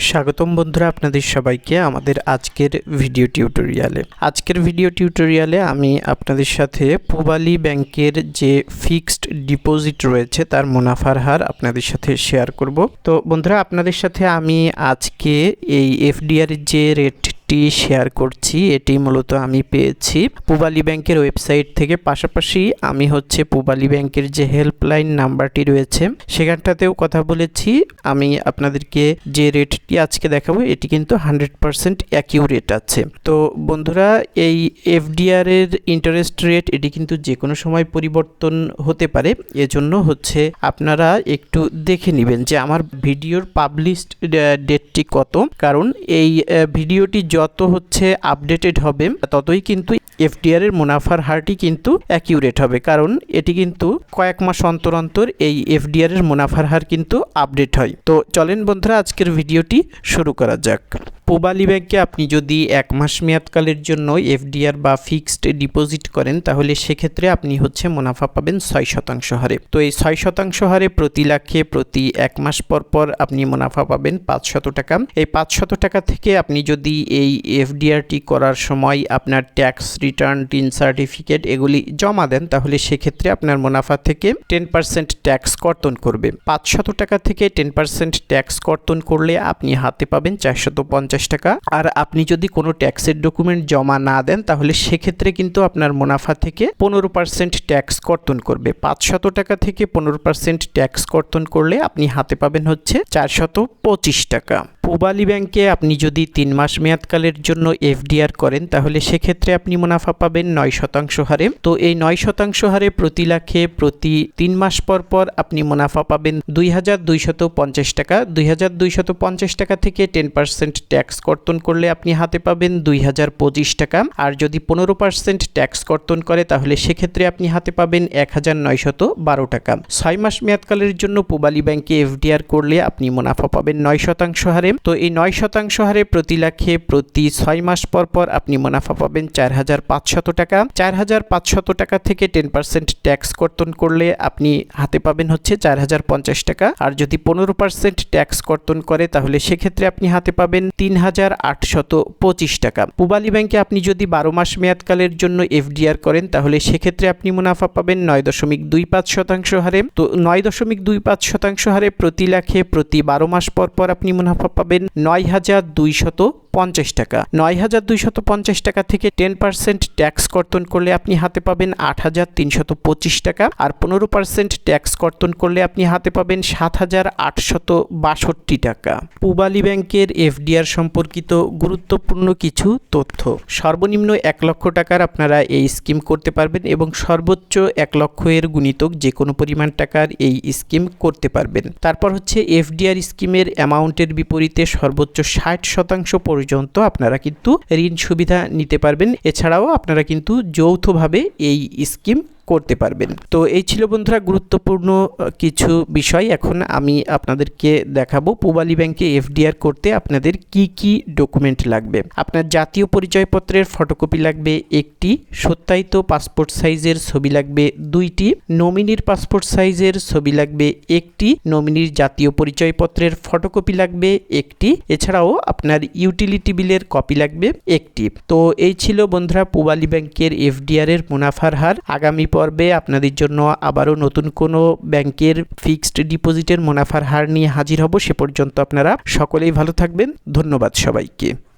স্বাগতম বন্ধুরা আপনাদের সবাইকে আমাদের আজকের ভিডিও টিউটোরিয়ালে আজকের ভিডিও টিউটোরিয়ালে আমি আপনাদের সাথে পূবালী ব্যাংকের যে ফিক্সড ডিপোজিট রয়েছে তার মুনাফার হার আপনাদের সাথে শেয়ার করব। তো বন্ধুরা, আপনাদের সাথে আমি আজকে এই এফডিআর যে রেটটি শেয়ার করছি, এটি মূলত আমি পেয়েছি। পূবালী ব্যাংকের ওয়েবসাইট থেকে পাশাপাশি আমি হচ্ছে পূবালী ব্যাংকের যে হেল্পলাইন নাম্বারটি রয়েছে, সেখানটাতেও কথা বলেছি। আমি আপনাদেরকে যে রেটটি আজকে দেখাবো, এটি কিন্তু হান্ড্রেড পারসেন্ট অ্যাকিউরেট আছে। তো বন্ধুরা, এই এফডিআর এর ইন্টারেস্ট রেট এটি কিন্তু যে কোনো সময় পরিবর্তন হতে পারে। এজন্য হচ্ছে আপনারা একটু দেখে নেবেন যে আমার ভিডিওর পাবলিশড ডেটটি কত। কারণ এই ভিডিওটি যত হচ্ছে আপডেটেড হবে, ততই কিন্তু এফডিআর এর মুনাফার হারটি কিন্তু অ্যাকিউরেট হবে। কারণ এটি কিন্তু কয়েক মাস অন্তর অন্তর এই এফডিআর এর মুনাফার হার কিন্তু আপডেট হয়। তো চলেন বন্ধুরা, আজকের ভিডিওটি শুরু করা যাক। পূবালী ব্যাংকে আপনি যদি এক মাস মেয়াদকালের জন্য এফডিআর বা ফিক্সড ডিপোজিট করেন, তাহলে সেক্ষেত্রে আপনি হচ্ছে মুনাফা পাবেন ছয় শতাংশ হারে। তো এই ছয় শতাংশ হারে প্রতি লাখে প্রতি এক মাস পর পর আপনি মুনাফা পাবেন পাঁচশত টাকা। এই পাঁচশত টাকা থেকে আপনি যদি এই এফডিআরটি করার সময় আপনার ট্যাক্স রিটার্ন, টিন সার্টিফিকেট এগুলি জমা দেন, তাহলে সেক্ষেত্রে আপনার মুনাফা থেকে টেন পার্সেন্ট ট্যাক্স কর্তন করবে। পাঁচশত টাকা থেকে টেন পার্সেন্ট ট্যাক্স কর্তন করলে আপনি হাতে পাবেন চারশত পঞ্চাশ টাকা। আর আপনি যদি কোনো ট্যাক্সের ডকুমেন্ট জমা না দেন, তাহলে সেক্ষেত্রে কিন্তু আপনার মুনাফা থেকে পনেরো পার্সেন্ট ট্যাক্স কর্তন করবে। পাঁচশত টাকা থেকে পনেরো পার্সেন্ট ট্যাক্স কর্তন করলে আপনি হাতে পাবেন হচ্ছে চারশত পঁচিশ টাকা। পূবালী ব্যাংকে আপনি যদি তিন মাস মেয়াদকালের জন্য এফডিআর করেন, তাহলে সেক্ষেত্রে আপনি মুনাফা পাবেন নয় শতাংশ হারে। তো এই নয় শতাংশ হারে প্রতি লাখে প্রতি তিন মাস পর পর আপনি মুনাফা পাবেন দুই হাজার দুইশত পঞ্চাশ টাকা। দুই হাজার দুইশত পঞ্চাশ টাকা থেকে টেন পার্সেন্ট ট্যাক্স কর্তন করলে আপনি হাতে পাবেন দুই হাজার পঁচিশ টাকা। আর যদি পনেরো পার্সেন্ট ট্যাক্স কর্তন করে, তাহলে সেক্ষেত্রে আপনি হাতে পাবেন এক হাজার নয়শত বারো টাকা। ছয় মাস মেয়াদকালের জন্য পূবালী ব্যাংকে এফডিআর করলে আপনি মুনাফা পাবেন নয় শতাংশ হারে। তো এই নয় শতাংশ হারে প্রতি লাখে প্রতি ছয় মাস পর পর আপনি মুনাফা পাবেন চার হাজার পাঁচশত টাকা। চার হাজার পাঁচশত টাকা থেকে টেন পার্সেন্ট ট্যাক্স কর্তন করলে আপনি হাতে পাবেন হচ্ছে চার হাজার পঞ্চাশ টাকা। আর যদি পনেরো পার্সেন্ট ট্যাক্স কর্তন করে, তাহলে সেক্ষেত্রে আপনি হাতে পাবেন তিন হাজার আটশত পঁচিশ টাকা। পূবালী ব্যাংকে আপনি যদি বারো মাস মেয়াদকালের জন্য এফডিআর করেন, তাহলে সেক্ষেত্রে আপনি মুনাফা পাবেন নয় দশমিক দুই পাঁচ শতাংশ হারে। তো নয় দশমিক দুই পাঁচ শতাংশ হারে প্রতি লাখে প্রতি বারো মাস পর পর আপনি মুনাফা পাবেন নয় হাজার দুইশত পঞ্চাশ টাকা। নয় হাজার দুইশত পঞ্চাশ টাকা থেকে টেন পার্সেন্ট ট্যাক্স কর্তন করলে আপনি হাতে পাবেন আট হাজার তিনশত পঁচিশ টাকা আর পনেরো পার্সেন্ট ট্যাক্স কর্তন করলে আপনি হাতে পাবেন সাত হাজার আটশত বাষট্টি টাকা। পূবালী ব্যাংকের এফডিআর সম্পর্কিত গুরুত্বপূর্ণ কিছু তথ্য। সর্বনিম্ন এক লক্ষ টাকার আপনারা এই স্কিম করতে পারবেন এবং সর্বোচ্চ এক লক্ষ এর গুণিতক যে কোনো পরিমাণ টাকার এই স্কিম করতে পারবেন। তারপর হচ্ছে এফডিআর স্কিমের অ্যামাউন্টের বিপরীতে সর্বোচ্চ ষাট শতাংশ পর্যন্ত আপনারা কিন্তু ঋণ সুবিধা নিতে পারবেন। এছাড়াও আপনারা কিন্তু যৌথভাবে এই স্কিম করতে পারবেন। তো এই ছিল বন্ধুরা গুরুত্বপূর্ণ কিছু বিষয়। এখন আমি আপনাদেরকে দেখাবো পূবালী ব্যাংকে এফডিআর করতে আপনাদের কি কি ডকুমেন্ট লাগবে। আপনার জাতীয় পরিচয়পত্রের ফটোকপি লাগবে একটি, সত্যায়িত পাসপোর্ট সাইজের ছবি লাগবে দুইটি, নমিনির পাসপোর্ট সাইজের ছবি লাগবে একটি, নমিনির জাতীয় পরিচয়পত্রের ফটোকপি লাগবে একটি, এছাড়াও আপনার ইউটিলিটি বিলের কপি লাগবে একটি। তো এই ছিল বন্ধুরা পূবালী ব্যাংকের এফডিআর এর মুনাফার হার। আগামী পর্বে আপনাদের জন্য আবারও নতুন কোনো ব্যাংকের ফিক্সড ডিপোজিটের মুনাফার হার নিয়ে হাজির হব সে পর্যন্ত আপনারা সকলেই ভালো থাকবেন। ধন্যবাদ সবাইকে।